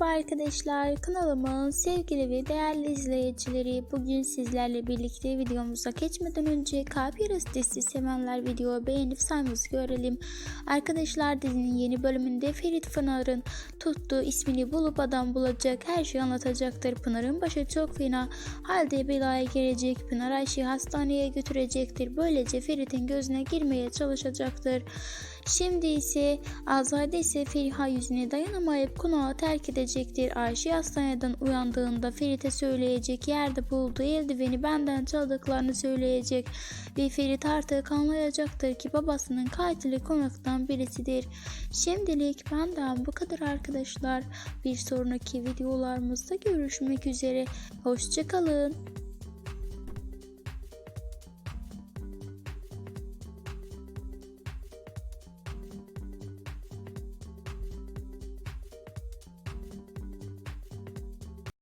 Merhaba arkadaşlar kanalımın sevgili ve değerli izleyicileri bugün sizlerle birlikte videomuza geçmeden önce kalp dizisi sevenler video beğenip sayımızı görelim. Arkadaşlar dizinin yeni bölümünde Ferit Pınar'ın tuttuğu ismini bulup adam bulacak her şeyi anlatacaktır. Pınar'ın başı çok fena halde belaya girecek Pınar Ayşe'yi hastaneye götürecektir. Böylece Ferit'in gözüne girmeye çalışacaktır. Şimdi ise Azade ise Feriha yüzüne dayanamayıp konağı terk edecektir. Ayşe hastaneden uyandığında Ferit'e söyleyecek yerde bulduğu eldiveni benden çaldıklarını söyleyecek ve Ferit artık anlayacaktır ki babasının katili konaktan birisidir. Şimdilik benden bu kadar arkadaşlar. Bir sonraki videolarımızda görüşmek üzere. Hoşçakalın.